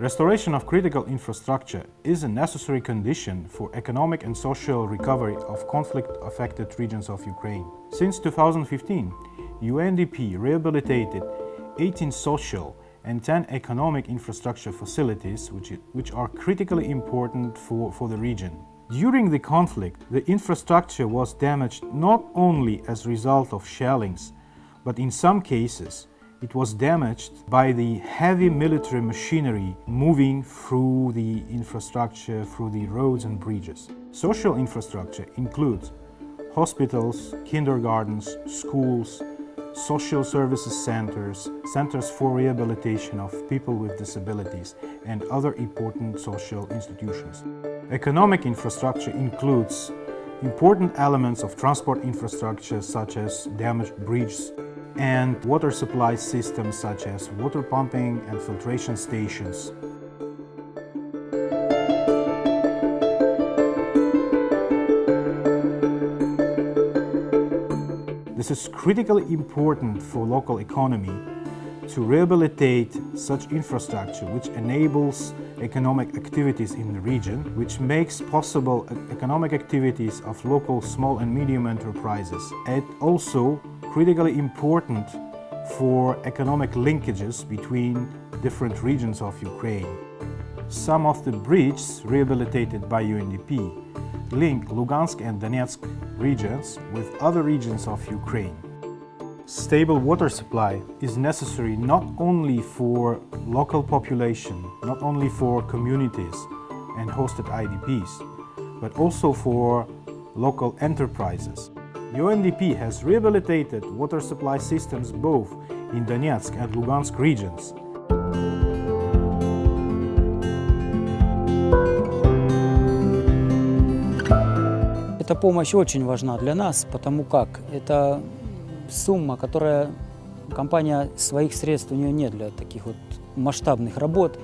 Restoration of critical infrastructure is a necessary condition for economic and social recovery of conflict-affected regions of Ukraine. Since 2015, UNDP rehabilitated 18 social and 10 economic infrastructure facilities which, which are critically important for, for the region. During the conflict, the infrastructure was damaged not only as a result of shellings, but in some cases it was damaged by the heavy military machinery moving through the infrastructure, through the roads and bridges. Social infrastructure includes hospitals, kindergartens, schools, social services centers, centers for rehabilitation of people with disabilities, and other important social institutions. Economic infrastructure includes important elements of transport infrastructure such as damaged bridges and water supply systems such as water pumping and filtration stations. This is critically important for local economy to rehabilitate such infrastructure which enables economic activities in the region, which makes possible economic activities of local small and medium enterprises. And also critically important for economic linkages between different regions of Ukraine. Some of the bridges rehabilitated by UNDP link Lugansk and Donetsk regions with other regions of Ukraine. Stable water supply is necessary not only for local population, not only for communities and hosted IDPs, but also for local enterprises. UNDP has rehabilitated water supply systems both in Donetsk and Lugansk regions. Эта помощь очень важна для нас, потому как это сумма, которая компания своих средств у нее нет для таких вот масштабных работ.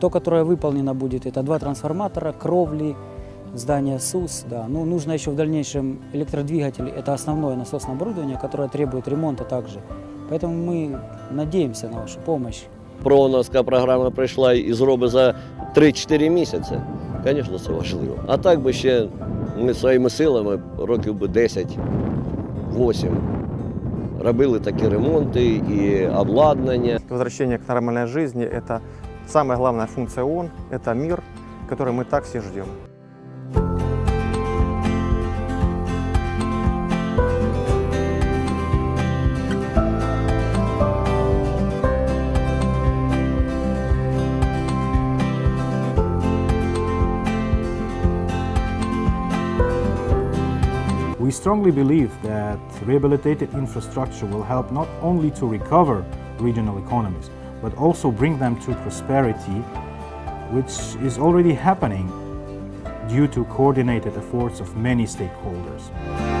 То, которое выполнено будет, это два трансформатора, кровли, здание СУС. Да. Ну, нужно еще в дальнейшем электродвигатель. Это основное насосное оборудование, которое требует ремонта также. Поэтому мы надеемся на вашу помощь. Проновська програма прийшла і зробить за 3-4 місяці. Звісно, це важливо. А так би ще ми своїми силами років би 10-8 робили такі ремонти і обладнання. Возвращение к нормальной жизни – это самая главная функция ООН, это мир, который мы так все ждем. We strongly believe that rehabilitated infrastructure will help not only to recover regional economies, but also bring them to prosperity, which is already happening due to coordinated efforts of many stakeholders.